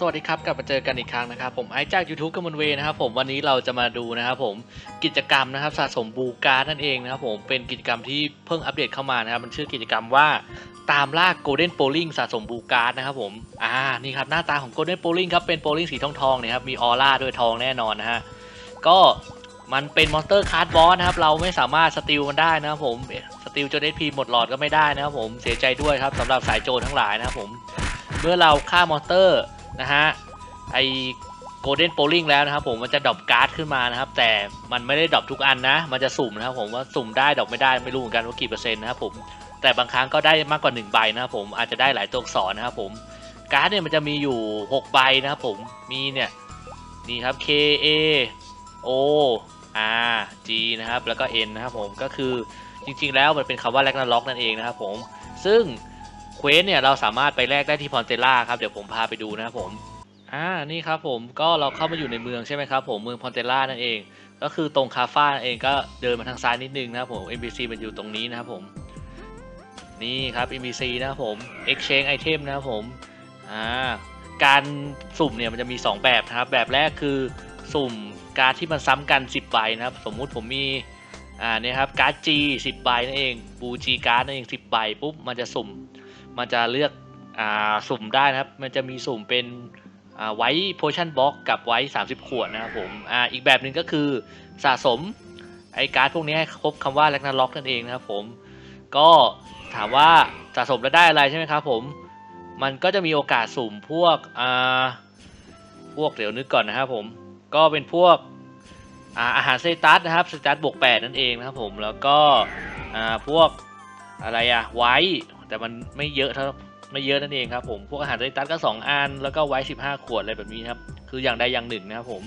สวัสดีครับกลับมาเจอกันอีกครั้งนะครับผมไอจาก YouTube กัมมอนเวนะครับผมวันนี้เราจะมาดูนะครับผมกิจกรรมนะครับสะสมบูการ์ดนั่นเองนะครับผมเป็นกิจกรรมที่เพิ่งอัปเดตเข้ามานะครับมันชื่อกิจกรรมว่าตามล่าโกลเด้นโ l ลิงสะสมบูการ์ดนะครับผมอ่านี่ครับหน้าตาของโกลเด้นโ l ลิงครับเป็นโ l ลิงสีทองทองเนี่ยครับมีออร่าด้วยทองแน่นอนนะฮะก็มันเป็นมอนสเตอร์คาร์ดบอสนะครับเราไม่สามารถสติลมันได้นะครับผมสติลจนเอพีหมดหลอดก็ไม่ได้นะครับผมเสียใจด้วยครับสำหรับสายโจรทั้งหลายนะครับผมเมื่อเราฆ่ามอนสเตอร์ นะฮะไอโกลเด้นโ l ลิงแล้วนะครับผมมันจะดรอปการ์ดขึ้นมานะครับ แต่มันไม่ได้ดรอปทุกอันนะ มันจะสุ่มนะครับผมว่าสุ่มได้ดรอปไม่ได้ไม่รู้เหมือนกันว่ากี่เปอร์เซ็นต์นะครับผมแต่บางครั้งก็ได้มากกว่า1ใบนะครับผมอาจจะได้หลายตัวอักษรนะครับผมการ์ดเนี่ยมันจะมีอยู่ 6 ใบนะครับผมมีเนี่ยนี่ครับ K A O R G นะครับแล้วก็ N นะครับผมก็คือจริงๆแล้วมันเป็นคำว่าแลกนาล็อกนั่นเองนะครับผมซึ่ง เควสเนี่ยเราสามารถไปแลกได้ที่พอนเตล่าครับเดี๋ยวผมพาไปดูนะครับผมอ่านี่ครับผมก็เราเข้ามาอยู่ในเมืองใช่ไหมครับผมเมืองพอนเตล่านั่นเอง ก็คือตรงคาฟ้านั่นเองก็เดินมาทางซ้ายนิดนึงนะครับผม NPC มันอยู่ตรงนี้นะครับผมนี่ครับ NPC นะครับผม Exchange Item นะครับผมอ่าการสุ่มเนี่ยมันจะมี 2 แบบนะครับ แบบแรกคือสุ่มการ์ดที่มันซ้ำกัน 10 ใบนะครับ สมมุติผมมีอ่าเนี่ยครับการ์ด G 10 ใบนั่นเองบู G การ์ดนั่นเอง 10 ใบปุ๊บมันจะสุ่ม มันจะเลือกอ่าสุ่มได้นะครับ มันจะมีสุ่มเป็นไว้โพชั่นบล็อกกับไว้ 30 ขวดนะครับผมอ่าอีกแบบหนึ่งก็คือสะสมไอการ์ดพวกนี้ให้ครบคำว่าแลกนาล็อกนั่นเองนะครับผม ก็ถามว่าสะสมแล้วได้อะไรใช่ไหมครับผม มันก็จะมีโอกาสสุ่มพวกอ่าพวกเดี๋ยวนึกก่อนนะครับผม ก็เป็นพวกอาอาหารเซตัสนะครับเซตัสบวก8นั่นเองนะครับผม แล้วก็พวกอะไรอะไว้ แต่มันไม่เยอะเท่าไม่เยอะนั่นเองครับผมพวกอาหารไตตัสก็ 2 อัน แล้วก็ไว้15 ขวดอะไรแบบนี้ครับ คืออย่างใดอย่างหนึ่งนะครับผม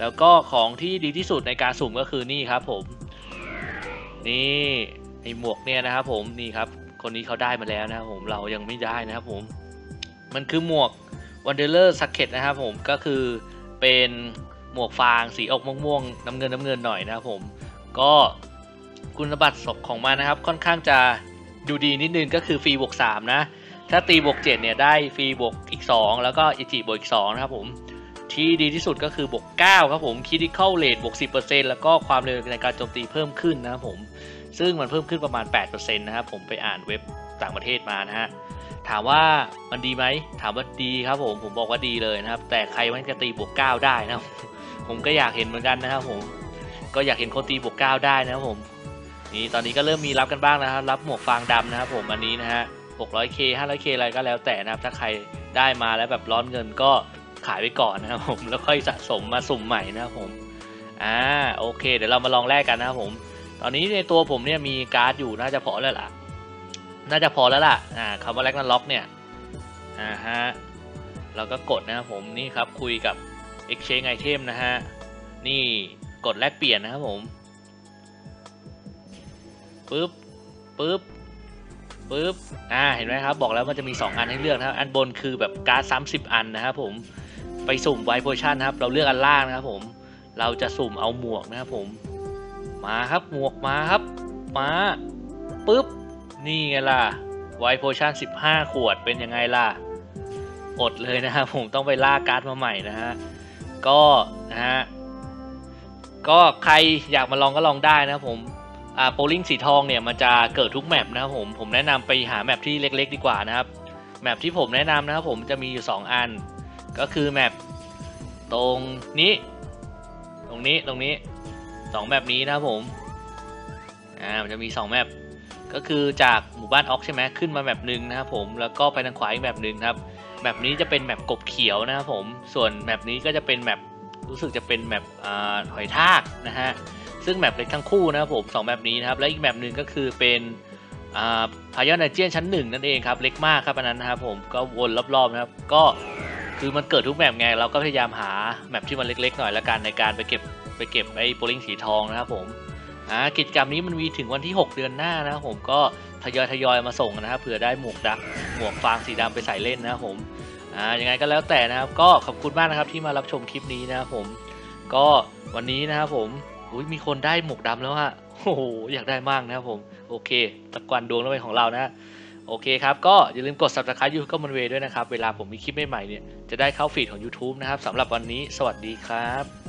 แล้วก็ของที่ดีที่สุดในการสุ่มก็คือนี่ครับผม นี่ไอหมวกเนี่ยนะครับผมนี่ครับ คนนี้เขาได้มาแล้วนะครับผมเรายังไม่ได้นะครับผม มันคือหมวก Wanderer s u c k e t นะครับผมก็คือเป็นหมวกฟางสีออกม่วงๆน้ำเงินน้ำเงินหน่อยนะครับผม ก็คุณสมบัติศพของมันนะครับค่อนข้างจะ ดูดีนิดนึงก็คือฟรีบวก3นะ ถ้าตีบวก7เนี่ยได้ฟรีบวกอีก2แล้วก็อิจิบวกอีก2นะครับผมที่ดีที่สุดก็คือบวก9ครับผมคิดิคอลเลทบวก10%แล้วก็ความเร็วในการโจมตีเพิ่มขึ้นนะครับผมซึ่งมันเพิ่มขึ้นประมาณ8%นะครับผมไปอ่านเว็บต่างประเทศมานะฮะถามว่ามันดีไหมถามว่าดีครับผมผมบอกว่าดีเลยนะครับ แต่ใครมันจะตีบวก9ได้นะผมก็อยากเห็นเหมือนกันนะครับผมก็อยากเห็นคนตีบวก9ได้นะครับผม นี่ตอนนี้ก็เริ่มมีรับกันบ้างนะครับ รับหมวกฟางดำนะครับผมอันนี้นะฮะ 600k 500k อะไรก็แล้วแต่นะครับ ถ้าใครได้มาแล้วแบบร้อนเงินก็ขายไปก่อนนะครับผมแล้วค่อยสะสมมาสุ่มใหม่นะครับผมอ่าโอเค เดี๋ยวเรามาลองแลกกันนะครับผม ตอนนี้ในตัวผมเนี่ยมีการ์ดอยู่น่าจะพอแล้วล่ะ น่าจะพอแล้วล่ะอ่าคำว่าแลกนันล็อกเนี่ยอ่าฮะเราก็กดนะครับผมนี่ครับคุยกับ exchange item นะฮะนี่กดแลกเปลี่ยนนะครับผม ปึ๊บปึ๊บปึ๊บอ่าเห็นไหมครับ บอกแล้วมันจะมี 2 อันให้เลือกนะครับ อันบนคือแบบการ์ด30อันนะครับผมไปสุ่มไวโพชั่นนะครับ เราเลือกอันล่างนะครับผมเราจะสุ่มเอาหมวกนะครับผม มาครับหมวกมาครับ มาปึ๊บนี่ไงล่ะไวโพชั่น15 ขวดเป็นยังไงล่ะ อดเลยนะครับผมต้องไปล่าการ์ดมาใหม่นะฮะก็นะฮะก็ใครอยากมาลองก็ลองได้นะครับผม โปลิงสีทองเนี่ยมันจะเกิดทุกแมปนะครับผมผมแนะนำไปหาแมปที่เล็ก ๆ ดีกว่านะครับแมปที่ผมแนะนำนะครับผมจะมีอยู่ 2 อัน ก็คือแมปตรงนี้ ตรงนี้ตรงนี้2แมปนี้นะครับผมอ่ามันจะมี 2 แมปก็คือจากหมู่บ้านออกใช่ไหมขึ้นมาแมปหนึ่งนะครับผมแล้วก็ไปทางขวาอีกแมปหนึ่งครับแมปนี้จะเป็นแมปกบเขียวนะครับผมส่วนแมปนี้ก็จะเป็นแมป รู้สึกจะเป็นแมปหอยทากนะฮะซึ่งแมปเล็กทั้งคู่นะครับผมสองแมปนี้นะครับและอีกแมปหนึ่งก็คือเป็นพายอนไนเจียนชั้นหนึ่งนั่นเองครับเล็กมากครับอันนั้นนะครับผมก็วนรอบๆนะครับก็คือมันเกิดทุกแมปไงเราก็พยายามหาแมปที่มันเล็กๆหน่อยละกันในการไปเก็บไปเก็บไอ้โปลิงสีทองนะครับผมอ่ากิจกรรมนี้มันมีถึงวันที่ 6 เดือนหน้านะครับผมก็ทยอยทยอยมาส่งนะครับเผื่อได้หมวกดำหมวกฟางสีดำไปใส่เล่นนะครับผม อ่ายังไงก็แล้วแต่นะครับ ก็ขอบคุณมากนะครับที่มารับชมคลิปนี้นะครับผม ก็วันนี้นะครับผมอุ้ยมีคนได้หมวกดำแล้วฮะโอ้โหอยากได้มากนะครับผม โอเคตะกวันดวงต้องเป็นของเรานะโอเคครับ ก็อย่าลืมกด subscribe YouTube ก็มันเวด้วยนะครับ เวลาผมมีคลิปใหม่ๆเนี่ย จะได้เข้าฟีดของ YouTube นะครับสำหรับวันนี้ สวัสดีครับ